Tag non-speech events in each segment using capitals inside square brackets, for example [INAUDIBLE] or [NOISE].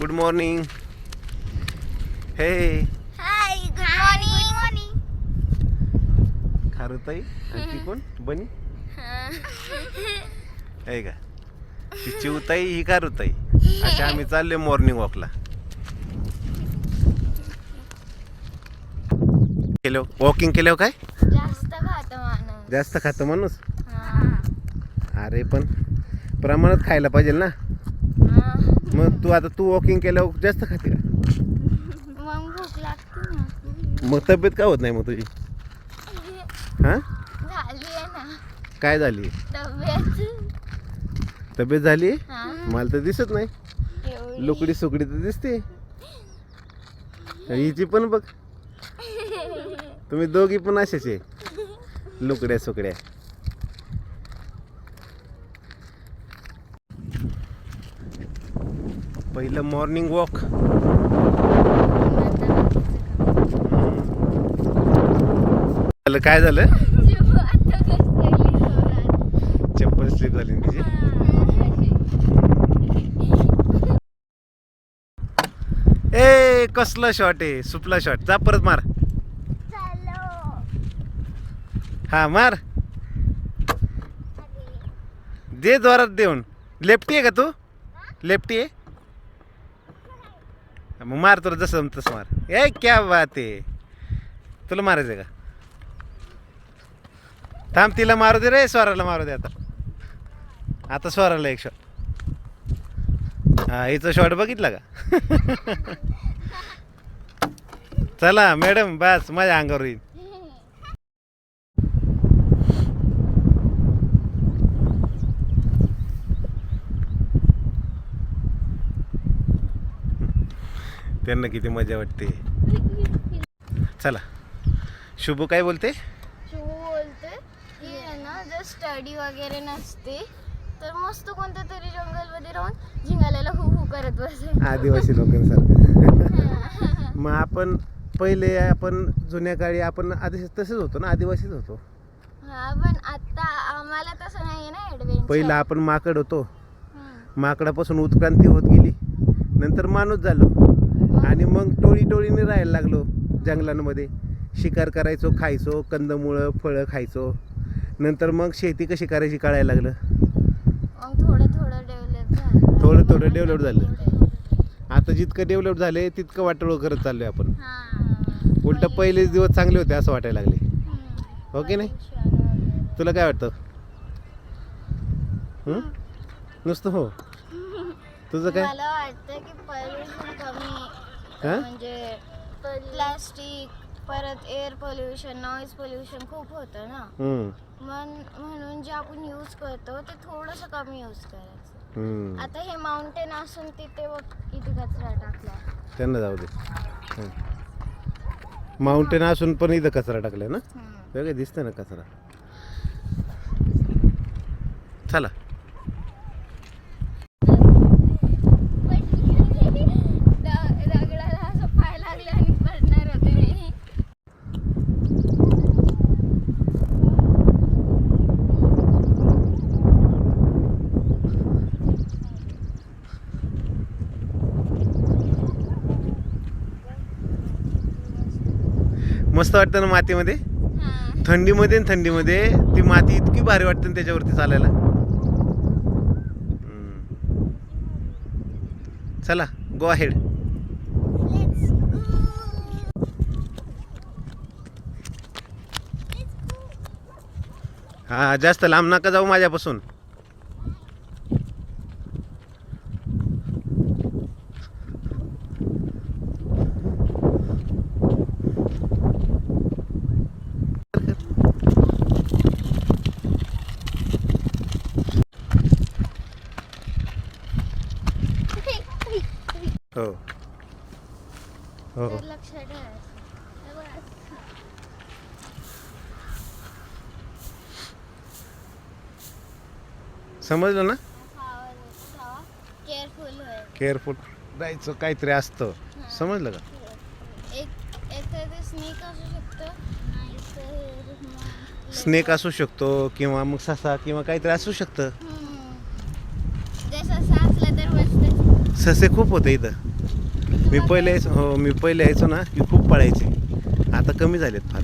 Good morning हे hi good morning खारुताई आणि ती कोण? बनी? आहे का ती चिवताई ही खारुताई. अशा आम्ही चाललोय मॉर्निंग वॉकला केलो? वॉकिंग केल्यावर काय? जास्त खात माणूस. जास्त खातं माणूस? हा. अरे पण प्रमाणात खायला पाहिजे ना. मग तू आता तू वॉकिंग केल्यावर जास्त खाते का? मग भूक लागते ना. मग तब्येत का होत नाही मग तुझी? हा? झाली आहे ना. काय झाली? तब्येत. तब्येत झाली? हा. मला तर दिसत नाही. एवढी. लुकडी सुकडी तर दिसते. हिची पण बघ. तुम्ही दोघी पण असेच आहे. लुकड्या सुकड्या. पहिलं मॉर्निंग वॉक झालं काय झालं? चप्पल स्लिप झाली तिची ए कसला शॉट आहे? सुपला शॉट जा परत मार. हा मार. दे जोरात देऊन. लेफ्टी आहे का तू? लेफ्टी आहे? मग मार तुला जसं तसं मार. ए क्या बात आहे. तुला मारायचं आहे का? थांब तिला मारू दे रे स्वराला मारू दे आता. आता स्वराला एक शॉट हा हिचा शॉट बघितला का? [LAUGHS] चला मॅडम बस माझ्या अंगावर येईल त्यांना किती मजा वाटते. चला. शुभू काय बोलते? शिव बोलते. की आहे ना जर स्टडी वगैरे नसते तर मस्त कोणत्या तरी जंगलमध्ये राहून झिंगाल्याला हु हु करत बसे आदिवासी लोकांसारखं. [LAUGHS] मग आपण पहिले आपण जुन्या काळी आपण आधी तसेच होतो ना आदिवासीच होतो. हा पण आता आम्हाला तसं नाहीये ना ऍडव्हेंचर पहिलं आपण माकड होतो. माकडापासून उत्क्रांती होत गेली. नंतर माणूस झालो. आणि मग टोळी टोळीने राहायला लागलो जंगलांमध्ये. शिकार करायचो खायचो कंदमुळं फळं खायचो. नंतर मग शेती कशी करायची कळायला लागलं. थोडं थोडं डेव्हलप झालं. थोडं थोडं develop झालं. आता जितकं डेव्हलप झालंय तितकं वाटोळ करत चाललोय आपण. उलट पहिलेच दिवस चांगले होते असं वाटायला लागले. हम्म. हो की नाही. तुला काय वाटतं? हं? नुसतं हो. [LAUGHS] तुझं काय? हा? म्हणजे प्लास्टिक परत एअर पोल्युशन नॉईज पोल्युशन खूप होतं ना. म्हण म्हणून जे आपण यूज करतो ते थोडंसं कमी यूज करायचं. आता हे माउंटेन असून तिथे बघ किती कचरा टाकला. त्यांना जाऊ दे. माउंटेन असून पण इथं कचरा टाकलाय ना? वेगळं दिसतंय ना कचरा. चला दगडाला असं पाय लागले आणि पडणार होते मी मस्त वाटतं ना मातीमध्ये. थंडीमध्ये थंडीमध्ये ती माती इतकी भारी वाटते ना त्याच्यावरती चालायला. चला गो अहेड हा जास्त लांब नका जाऊ माझ्यापासून हो हो तर लक्ष ठेवायचं हे बघ असं. समजलं ना? केअरफुल केअरफुल राहायचं काहीतरी असतं. समजलं का? एक एखादं स्नेक असू शकतं. नाहीतर स्नेक असू शकतो किंवा मग ससा किंवा काहीतरी असू शकतं. तर मस्त. ससे खूप होते इथं. मी पहिले हो मी पहिले यायचो ना की खूप पळायचे. आता कमी झालेत फार.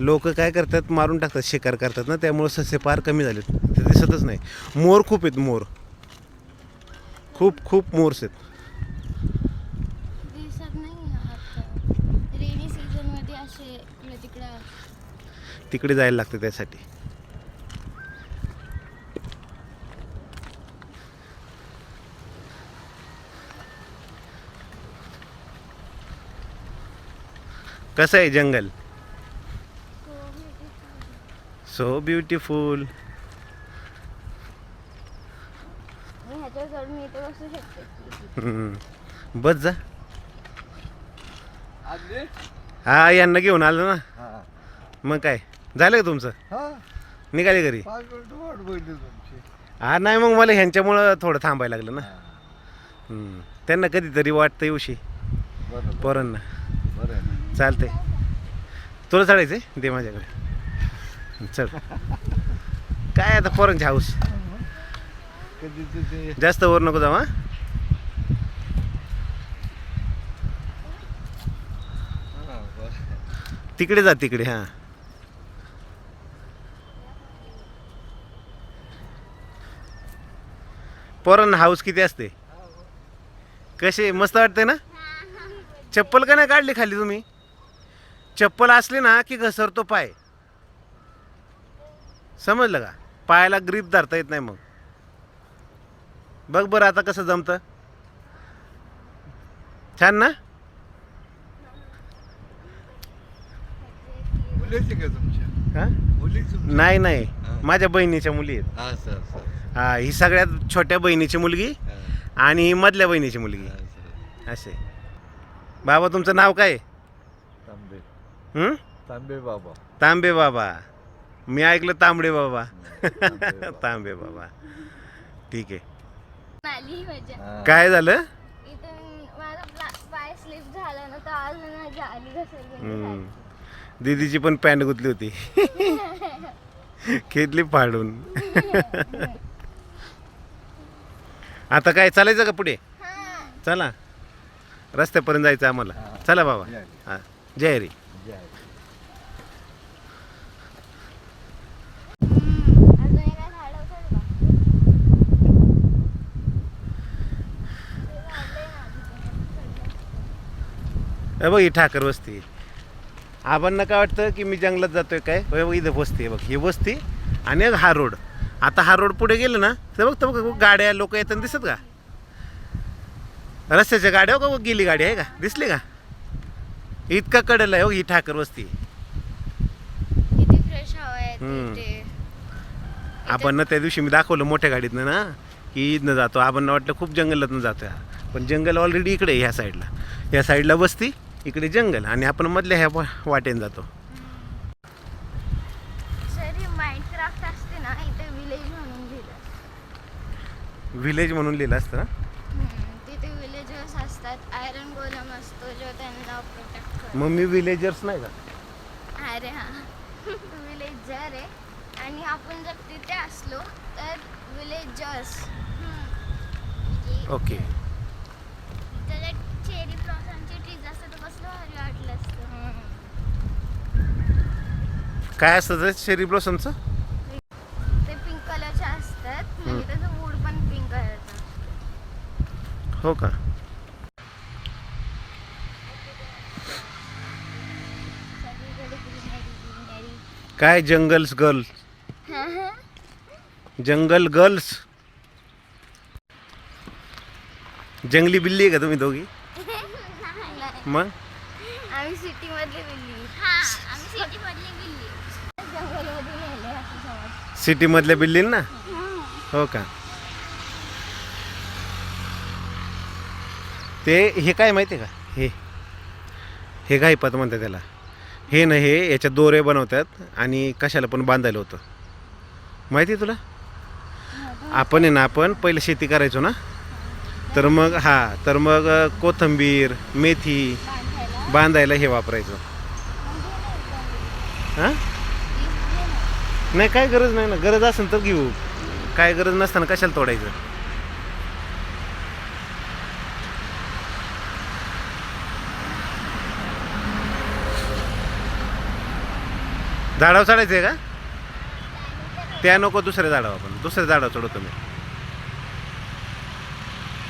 लोक काय करतात मारून टाकतात शिकार करतात ना त्यामुळे ससे फार कमी झालेत. ते दिसतच नाही. मोर खूप आहेत मोर. खूप खूप मोर्स आहेत. तिकडे जायला लागतं त्यासाठी. कसं आहे जंगल? सो ब्युटिफुल बसू जा. हा यांना घेऊन आलं ना. मग काय? झालं का तुमचं? निघाले घरी? पाच मिनिटं वाट बघितली तुमची. हा नाही मग मला ह्यांच्यामुळं थोडं थांबायला लागलं ना. त्यांना कधीतरी वाटतं येऊशी. बरं पोरांना. बरं आहे ना. चालतंय. तुला चढायचंय? दे माझ्याकडे. चल. काय आता पोरांची हाऊस? जास्त वर नको जाऊ हा? तिकडे जा तिकडे हां. पोरांना हाऊस किती असते? कसे? मस्त वाटते ना? चप्पल का नाही काढली खाली तुम्ही? चप्पल असली ना की घसरतो पाय. समजलं का? पायाला ग्रीप धरता येत नाही मग. बघ बरं आता कसं जमतं. छान ना? मुलीची का तुमच्या? हां? मुलीच नाही नाही. माझ्या बहिणीच्या मुली आहेत. हा हा ही सगळ्यात छोट्या बहिणीची मुलगी आणि ही मधल्या बहिणीची मुलगी. असे. बाबा तुमचं नाव काय? आहे? तांबे. हं? तांबे बाबा. तांबे बाबा. मी ऐकलं तांबडे बाबा. तांबे बाबा. तांबे बाबा ठीक आहे. आली मजा. काय झालं? इथून माझा प्ला- पाय स्लिप झाला ना तर आज माझी आली घसरली. दीदीची पण पॅन्ट गुतली होती. खेदली फाडून. आता काय चालायचं का पुढे? चला. रस्त्यापर्यंत जायचं आम्हाला. चला बाबा. हा. जय हरी. जय. अजून एका झाडावर चढ बा. ते झाडलंय ना आधी. हे बघ ही ठाकर वस्ती. आबांना काय वाटतं की मी जंगलात जातोय काय? हे बघ इथं वस्ती आहे बघ. ही वस्ती आणि हा रोड. आता हा रोड पुढे गेलं ना तर बघ तर बघ गाड्या लोक येताना दिसत का? रस्त्याच्या गाड्या हो का बघ गेली गाडी आहे का? दिसली का? इतका कडेला आहे हो ही ठाकर वस्ती. आपण ना त्या दिवशी मी दाखवलं मोठ्या गाडीतनं ना की इथनं जातो. आबांना वाटलं खूप जंगलातनं जातोय हा. पण जंगल ऑलरेडी इकडे ह्या साईडला ह्या साईडला वस्ती इकडे जंगल आणि आपण मधल्या ह्या वाटेने जातो. विलेज म्हणून लिहिलं व्हिलेज म्हणून लिहिलं असतं ना? तिथे विलेजर्स असतात. आयरन गोलम असतो जो त्यांना प्रोटेक्ट मग मी विलेजर्स नाही का? अरे हा. [LAUGHS] विलेजर आहे. आणि आपण जर तिथे असलो तर विलेजर्स ओके त्याला चेरी ब्लॉसमची ट्रीज असतं तर कसलं भारी वाटलं असतं काय असतं ते? शेरी ब्लॉसमचं ते पिंक कलरचे असतात. म्हणजे त्याचं वूड पण पिंक कलरचं हो का? सगळीकडे ग्रीनरी ग्रीनरी काय जंगल्स गर्ल्स जंगल गर्ल्स जंगली बिल्ली आहे का तुम्ही दोघी? [LAUGHS] मग? आम्ही सिटी मधली बिल्ली. हा आम्ही सिटी मधली बिल्ली जंगलमध्ये नेले असं समज सिटीमधल्या बिल्डिंग ना? हो का? ते हे काय माहिती आहे का? हे. हे घाईपात म्हणतात त्याला. हे ना हे याच्या दोरे बनवतात आणि कशाला पण बांधायला होतं. माहिती आहे तुला? आपण आहे ना आपण पहिले शेती करायचो ना? तर मग हा तर मग कोथंबीर कोथिंबीर मेथी बांधायला बांधायला हे वापरायचं. हां? नाही काय गरज नाही ना. गरज असेल तर घेऊ. काय गरज नसताना कशाला तोडायचं? झाडावर चढायचं आहे का? त्या नको दुसऱ्या झाडावर आपण. दुसऱ्या झाडावर चढवतो मी.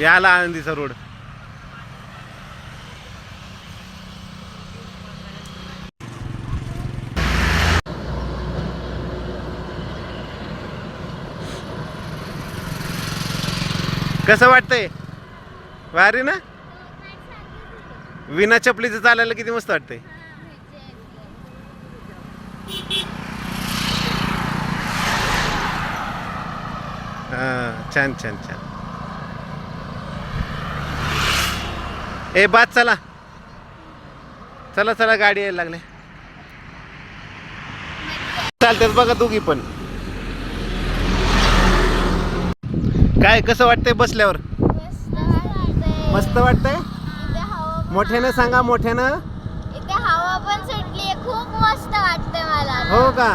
याला आनंदीचा रोड. कसं वाटतंय? भारी ना? विना चपलीचं चालायला किती मस्त वाटतंय. हा छान छान छान. ए बाद चला. चला चला गाडी यायला लागले. चालतात बघा दोघी पण. काय कसं वाटतंय बसल्यावर? मस्त वाटतंय. मोठ्यानं सांगा मोठ्यानं. इथे हवा पण सुटली खूप मस्त वाटतंय मला. हो का.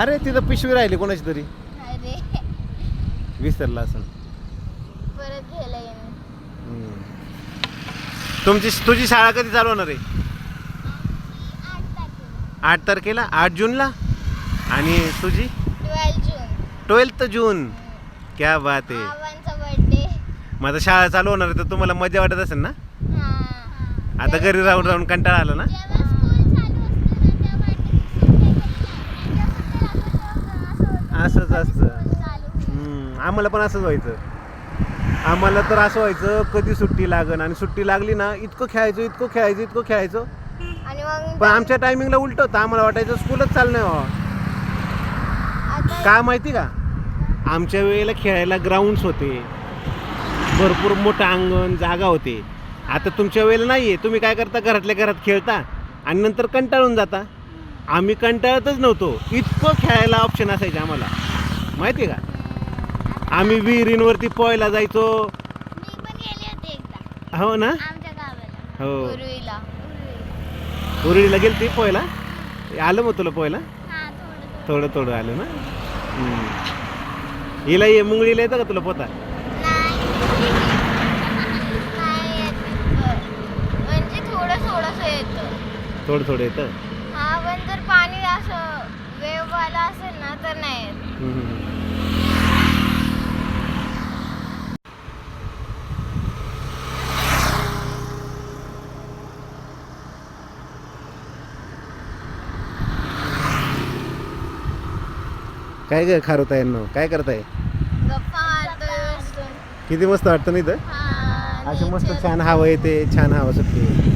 अरे तिथं पिशवी राहिली कोणाची तरी. अरे. विसरला असं परत घ्यायला येणार तुमची तुझी शाळा कधी चालू होणार आहे? आठ तारखेला? आठ जूनला? आणि तुझी ट्वेल्व जून. Twelfth June. क्या बात आहे. बर्थडे आता शाळा चालू होणार आहे तर तुम्हाला मजा वाटत असेल ना? हा. आता घरी राहून राहून कंटाळा आला ना? असं. असंच असतं. हम्म, आम्हाला पण असंच व्हायचं. आम्हाला तर असं व्हायचं कधी सुट्टी लागन आणि सुट्टी लागली ना इतकं खेळायचो इतकं खेळायचो इतकं खेळायचो. आणि मग पण आमच्या टायमिंगला उलट होतं. आम्हाला वाटायचं स्कूलच चाललं नाही व्हावं आता का माहिती का? आमच्या वेळेला खेळायला ग्राउंड्स होते. भरपूर मोठं अंगण जागा होते. आता तुमच्या वेळेला नाही आहे तुम्ही काय करता? घरातल्या घरात खेळता आणि नंतर कंटाळून जाता. आम्ही कंटाळतच नव्हतो. इतकं खेळायला ऑप्शन असायचे आम्हाला. माहिती आहे का? आम्ही विहिरींवरती पोहायला जायचो. मी पण गेले होते एकदा. हो ना? आमच्या गावाला. हो. उरुईला उरळीला गेलती पोहायला? आलं मग तुला पोहायला? थोडं थोडं. आलं ना. हिला ये मुंगळीला येतं का तुला पोता. म्हणजे थोडं थोडं येतं. हा पण जर पाणी असं वेव आला असेल ना तर नाही काय ग खारोता यांना? काय करताय. किती मस्त वाटतं ना इथं? हा, अशी मस्त. छान. हवा येते छान हवा सुटते.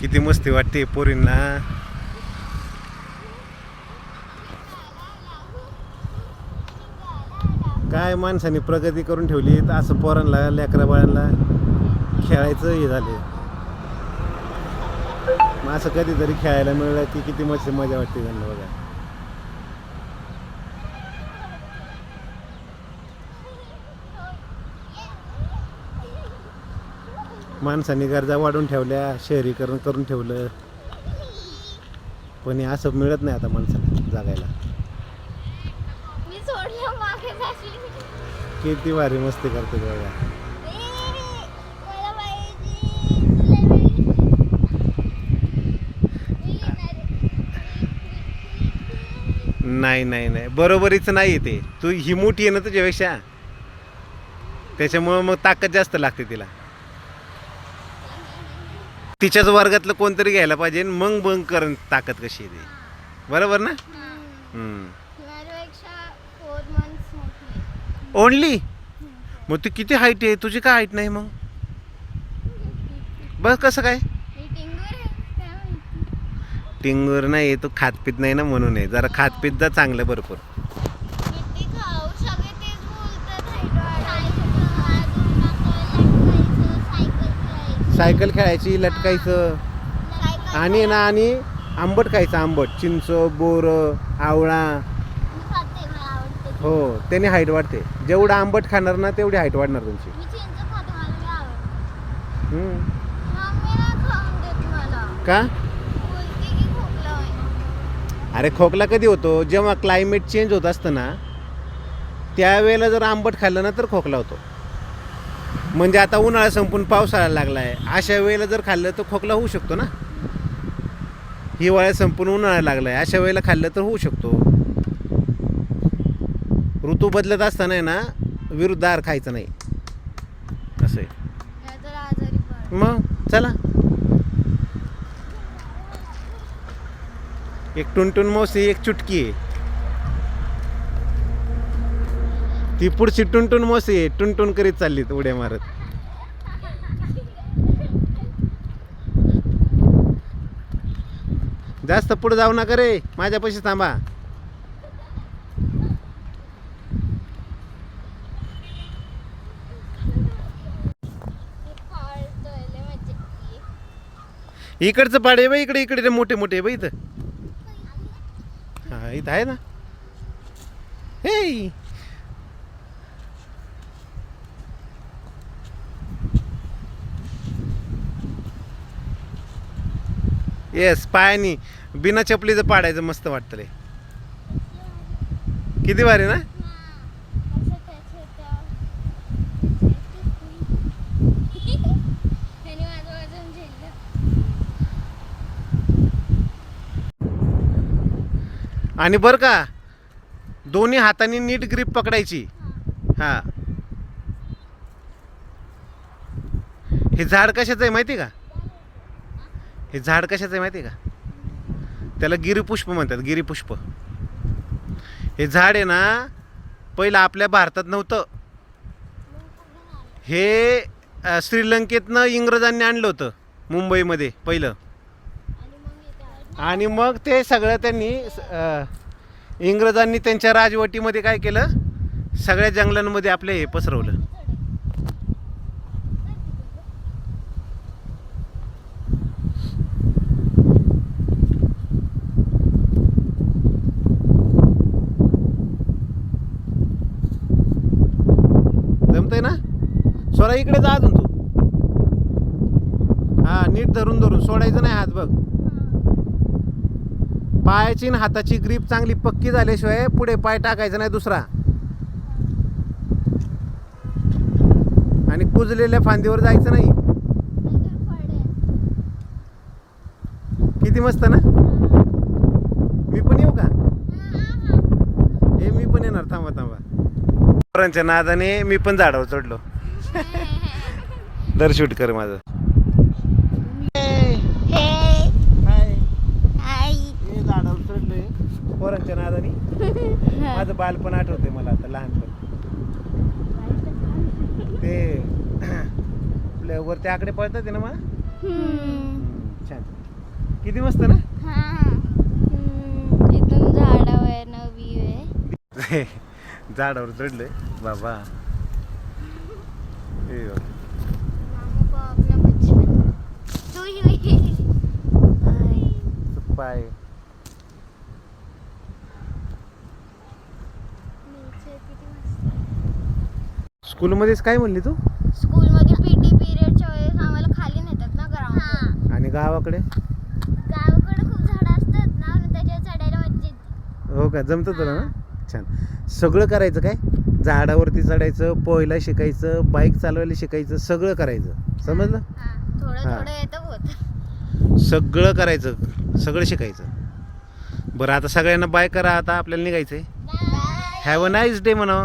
किती मस्ती वाटते पोरींना. काय माणसाने प्रगती करून ठेवली तर असं पोरांना लेकरा बाळांना खेळायचं हे झाले. मग असं कधीतरी खेळायला मिळलं की किती मस्त मजा वाटते त्यांना बघा. माणसाने गरजा वाढून ठेवल्या शहरीकरण करून ठेवलं. पण हे असं मिळत नाही आता माणसाला जागायला. किती भारी मस्ती करते बघा ए, मला पाहिजे. तुला पाहिजे. मी येणार आहे. नाही नाही नाही. बरोबरीच नाही ते. तू ही मोठी आहे ना तुझ्यापेक्षा. त्याच्यामुळं मग ताकद जास्त लागते तिला. तिच्याच वर्गातलं कोणतरी घ्यायला पाहिजे मग मग करण ताकद कशी आहे ती. बरोबर ना. ओनली मग ती किती हाईट आहे? तुझी काय हाईट नाही मग? बस कसं काय? माहिती टिंगर नाही तू खातपीत नाही ना म्हणून आहे. जरा खातपीत जा चांगलं भरपूर. सायकल खेळायची. लटकायचं. आणि ना आणि आंबट खायचं आंबट. चिंच बोर आवळा. हो त्याने हाईट वाढते. जेवढं आंबट खाणार ना तेवढी हाईट वाढणार तुमची. मी चिंच खाते, मला लय आवडते. हम्म. मम्मी नाही खाऊन देत मला. का अरे खोकला कधी होतो? जेव्हा क्लायमेट चेंज होत असतं ना त्यावेळेला जर आंबट खाल्लं ना तर खोकला होतो. म्हणजे आता उन्हाळा संपून पावसाळा लागला आहे अशा वेळेला जर खाल्लं तर खोकला होऊ शकतो ना? हिवाळ्यात संपून उन्हाळा लागला आहे अशा वेळेला खाल्लं तर होऊ शकतो. ऋतू बदलत असताना आहे ना विरुद्ध आहार खायचं नाही. असं आहे. मग चला. एक टुनटुन मौसी एक चुटकी. आहे ती पुढची टुनटुन मौसी आहे टुनटुन करीत चालली उड्या मारत. जास्त पुढे जाऊ नका रे माझ्यापाशी थांबा. इकडचं पाडे बाई इकडे इकडे मोठे मोठे बाई इथं. इथं आहे ना? हे येस पायानी बिना चपलीचं पाडायचं मस्त वाटतं रे किती भारी ना असं त्याचं त्या- त्याने माझं वजन झेललं. आणि बरं का दोन्ही हाताने नीट ग्रीप पकडायची. हा. हे झाड कशाचं आहे माहिती का? हे झाड कशाचं आहे माहिती का? त्याला गिरीपुष्प म्हणतात गिरीपुष्प. हे झाड आहे ना पहिलं आपल्या भारतात नव्हतं. हे श्रीलंकेतनं इंग्रजांनी आणलं होतं मुंबईमध्ये पहिलं. आणि मग ते सगळं त्यांनी इंग्रजांनी त्यांच्या राजवटीमध्ये काय केलं? सगळ्या जंगलांमध्ये आपले हे पसरवलं. जमतंय ना? सोडा इकडे जा अजून तू. हा नीट धरून धरून. सोडायचं नाही हात बघ. पायाची आणि हाताची ग्रीप चांगली पक्की झाल्याशिवाय पुढे पाय टाकायचा नाही दुसरा. आणि कुजलेल्या फांदीवर जायचं नाही. किती मस्त ना? मी पण येऊ का? हे मी पण येणार. थांबा थांबा. पोरांच्या नादाने मी पण झाडावर चढलो. [LAUGHS] दर शूट कर माझं हे हाय आई मी झाडावर चढलोय पोरांच्या नादाने. [LAUGHS] माझं बालपण आठवते मला आता लहानपण. ते [CLEARS THROAT] आपल्या वरती आकडे पळतात आहे ना मला. छान. किती मस्त ना? हा. इथून झाडावर नवी आहे. झाडावर चढलोय. बाबा. आई. पाय नेचर किती मस्त स्कूलमध्येच काय म्हणली तू? स्कूलमध्ये पीटी पिरियडच्या वेळेस आम्हाला खाली नेतात ना ग्राउंड आणि गावाकडे? गावाकडे खूप झाडं असतात ना म्हणून त्याच्यावर चढायला मज्जा येते. हो का? जमतं तुला ना? छान. सगळं करायचं काय? झाडावरती चढायचं पोहायला शिकायचं बाईक चालवायला शिकायचं सगळं करायचं. समजलं? हा. थोडं हा. थोडं येतं होत सगळं करायचं. सगळं शिकायचं. बरं आता सगळ्यांना बाय करा. आता आपल्याला निघायचंय. हॅव अ नाईस डे म्हणा.